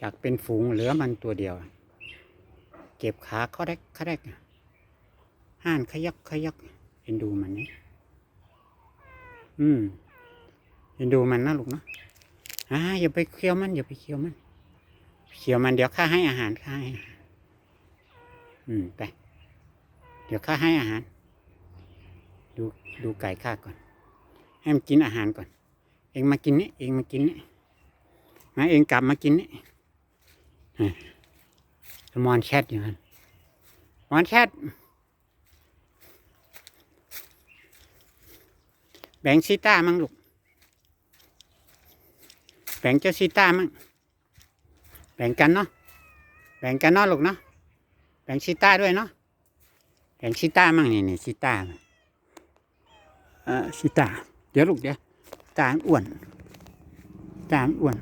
จากเป็นฝูงเหลือมันตัวเดียว เก็บขาเขาแรกเขาแรกห่านขยักขยักเอ็นดูมันนี่อืมเอ็นดูมันนะลูกเนาะอ่าอย่าไปเคี้ยวมัน อย่าไปเคี้ยวมันเคี้ยวมันเดี๋ยวข้าให้อาหารข้าให้อาหารอืมไปเดี๋ยวข้าให้อาหาร ดูดูไก่ข้าก่อน ให้มันกินอาหารก่อน เองมากินนี่เองมากินนี่ มาเองกลับมากินนี่อะมอนแชทอยู่นั่นมอนแชทแบ่งซีต้ามั่งลูก แบ่งเจ้าซีต้ามั่งแบ่งกันเนาะ แบ่งกันเนาะลูกเนาะ แบ่งซีต้าด้วยเนาะ แบ่งซีต้ามั่งนี่นี่ซีต้าเออซีต้า เดี๋ยวลูกเดี๋ยวตาอ้วน ตาอ้วน